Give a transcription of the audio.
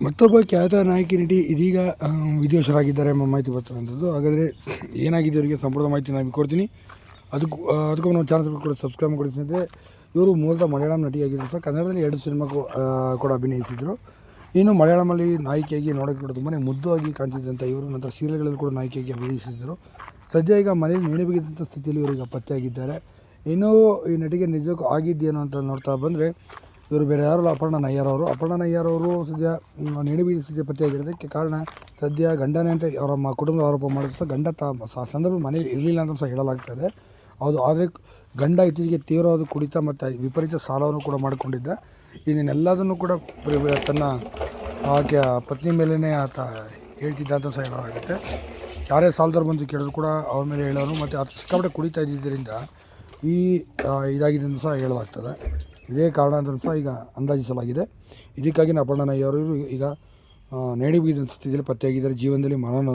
ಮತ್ತೊಬ್ಬ ಖ್ಯಾತ ನಾಯಕಿ ನಟಿ ಇದೀಗ ವಿದೇಶರಾಗಿದ್ದಾರೆ ಎಂಬ ಮಾಹಿತಿ ಬರ್ತಕ್ಕಂಥದ್ದು ಹಾಗಾದರೆ ಏನಾಗಿದೆ ಅವರಿಗೆ ಸಂಪೂರ್ಣ ಮಾಹಿತಿ ನಾನು ಕೊಡ್ತೀನಿ. ಅದಕ್ಕೂ ಅದಕ್ಕೂ ನಾವು ಚಾನಲ್ ಕೂಡ ಸಬ್ಸ್ಕ್ರೈಬ್ ಮಾಡಿ ಸ್ನೇಹಿತರೆ. ಇವರು ಮೂಲತಃ ಮಲಯಾಳಂ ನಟಿಯಾಗಿದ್ದರು ಸಹ. ಕನ್ನಡದಲ್ಲಿ ಎರಡು ಸಿನಿಮಾಗೂ ಆ, ಕೂಡ ಅಭಿನಯಿಸಿದರು. ಇನ್ನು ಮಲಯಾಳಮಲ್ಲಿ ನಾಯಕಿಯಾಗಿ ನೋಡೋಕೆ ಕೂಡ ತುಂಬಾ ಮುದ್ದಾಗಿ ಕಾಣ್ತಿದ್ದಂಥ ಇವರು ನಂತರ ಸೀರಿಯಲ್ಗಳಲ್ಲಿ ಕೂಡ ನಾಯಕಿಯಾಗಿ ಅಭಿನಯಿಸಿದ್ದರು ಸದ್ಯ ಈಗ ಮನೆಯಲ್ಲಿ ನೇಣು ಸ್ಥಿತಿಯಲ್ಲಿ ಇವರಿಗೆ ಪತ್ತೆಯಾಗಿದ್ದಾರೆ. ಇನ್ನೂ ಈ ನಟಿಗೆ ನಿಜಕ್ಕೂ ಆಗಿದ್ದೇನೋ ಅಂತ ನೋಡ್ತಾ ಬಂದರೆ ಇವರು ಬೇರೆ ಯಾರಲ್ಲ ಅಪರ್ಣ ನಯ್ಯರ್ ಅವರು. ಅಪರ್ಣ ನಯ್ಯರ್ ಸದ್ಯ ಮ್, ನೇಣು ಬಿಗಿದ ಸ್ಥಿತಿ ಪತ್ತೆಯಾಗಿರೋದಕ್ಕೆ ಕಾರಣ ಸದ್ಯ ಗಂಡನೇ ಅಂತ ಅವರ ಕುಟುಂಬ ಆರೋಪ ಮಾಡಿದ್ರು ಸಹ ಗಂಡ ತ ಸಂದರ್ಭ ಮನೇಲಿ ಇರಲಿಲ್ಲ ಅಂತ ಸಹ ಹೇಳಲಾಗ್ತದೆ. ಅದು ಆದರೆ ಗಂಡ ಇತ್ತೀಚೆಗೆ ತೀವ್ರವಾದ ಕುಡಿತ ಮತ್ತು ವಿಪರೀತ ಸಾಲವನ್ನು ಕೂಡ ಮಾಡಿಕೊಂಡಿದ್ದ. ಇದನ್ನೆಲ್ಲದನ್ನು ಕೂಡ ತನ್ನ ಆಕೆಯ ಪತ್ನಿ ಮೇಲೇ ಆತ ಹೇಳ್ತಿದ್ದ ಅಂತ ಸಹ ಹೇಳಲಾಗುತ್ತೆ. ಯಾರೇ ಸಾಲದವ್ರು ಬಂದು ಕೇಳಿದ್ರು ಕೂಡ ಅವ್ರ ಮೇಲೆ ಹೇಳೋರು ಮತ್ತು ಅದು ಸಿಕ್ಕಾಪಟ್ಟೆ ಕುಡಿತಾ ಇದ್ದಿದ್ದರಿಂದ ಈ ಇದಾಗಿದೆ ಅಂತ ಸಹ ಹೇಳಲಾಗ್ತದೆ. ಇದೇ ಕಾರಣ ಸಹ ಈಗ ಅಂದಾಜಿಸಲಾಗಿದೆ. ಇದಕ್ಕಾಗಿ ನಪ್ಪಣ್ಣನಯ್ಯವರು ನಯ್ಯವರು ಈಗ ಆ, ನೇಣು ಬಿಗಿದ ಸ್ಥಿತಿಯಲ್ಲಿ ಪತ್ತೆಯಾಗಿದ್ದಾರೆ. ಜೀವನದಲ್ಲಿ ಮನನೊ